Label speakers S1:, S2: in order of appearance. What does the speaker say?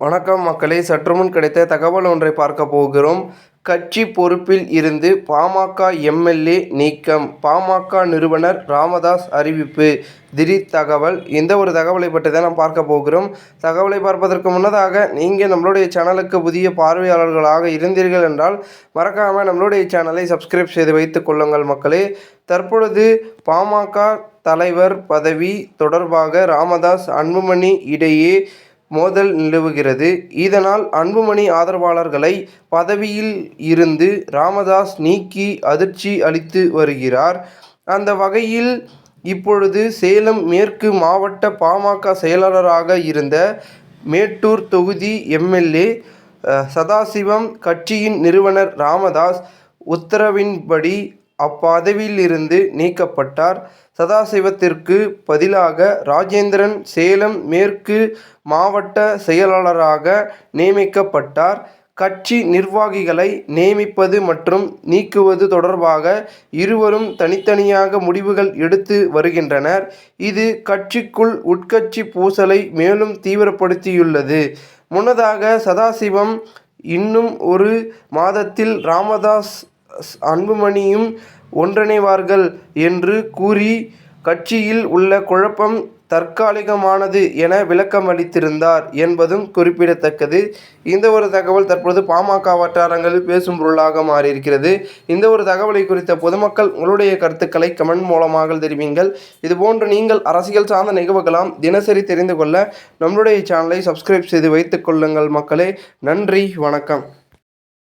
S1: வணக்கம் மக்களே. சற்றுமுன் கிடைத்த தகவல் ஒன்றை பார்க்க போகிறோம். கட்சி பொறுப்பில் இருந்து பாமக எம்எல்ஏ நீக்கம் பாமக நிறுவனர் ராமதாஸ் அறிவிப்பு. திடீர் தகவல். இந்த ஒரு தகவலை பற்றி தான் நாம் பார்க்க போகிறோம். தகவலை பார்ப்பதற்கு முன்னதாக நீங்கள் நம்மளுடைய சேனலுக்கு புதிய பார்வையாளர்களாக இருந்தீர்கள் என்றால் மறக்காமல் நம்மளுடைய சேனலை சப்ஸ்கிரைப் செய்து வைத்துக் கொள்ளுங்கள் மக்களே. தற்பொழுது பாமக தலைவர் பதவி தொடர்பாக ராமதாஸ் அன்புமணி இடையே மோதல் நிலவுகிறது. இதனால் அன்புமணி ஆதரவாளர்களை பதவியில் இருந்து ராமதாஸ் நீக்கி அதிர்ச்சி அளித்து வருகிறார். அந்த வகையில் இப்பொழுது சேலம் மேற்கு மாவட்ட பாமக செயலாளராக இருந்த மேட்டூர் தொகுதி எம்எல்ஏ சதாசிவம் கட்சியின் நிறுவனர் ராமதாஸ் உத்தரவின்படி அப்பதவியிலிருந்து நீக்கப்பட்டார். சதாசிவத்திற்கு பதிலாக ராஜேந்திரன் சேலம் மேற்கு மாவட்ட செயலாளராக நியமிக்கப்பட்டார். கட்சி நிர்வாகிகளை நியமிப்பது மற்றும் நீக்குவது தொடர்பாக இருவரும் தனித்தனியாக முடிவுகள் எடுத்து வருகின்றனர். இது கட்சிக்குள் உட்கட்சி பூசலை மேலும் தீவிரப்படுத்தியுள்ளது. முன்னதாக சதாசிவம் இன்னும் ஒரு மாதத்தில் ராமதாஸ் அன்புமணியும் ஒன்றிணைவார்கள் என்று கூறி கட்சியில் உள்ள குழப்பம் தற்காலிகமானது என விளக்கமளித்திருந்தார் என்பதும் குறிப்பிடத்தக்கது. இந்த ஒரு தகவல் தற்பொழுது பாமக வட்டாரங்களில் பேசும் பொருளாக மாறியிருக்கிறது. இந்த ஒரு தகவலை குறித்த பொதுமக்கள் உங்களுடைய கருத்துக்களை கமெண்ட் மூலமாக தெரிவிங்கள். இதுபோன்று நீங்கள் அரசியல் சார்ந்த நிகழ்வுகளாம் தினசரி தெரிந்து கொள்ள நம்மளுடைய சேனலை சப்ஸ்கிரைப் செய்து வைத்துக் கொள்ளுங்கள் மக்களே. நன்றி வணக்கம்.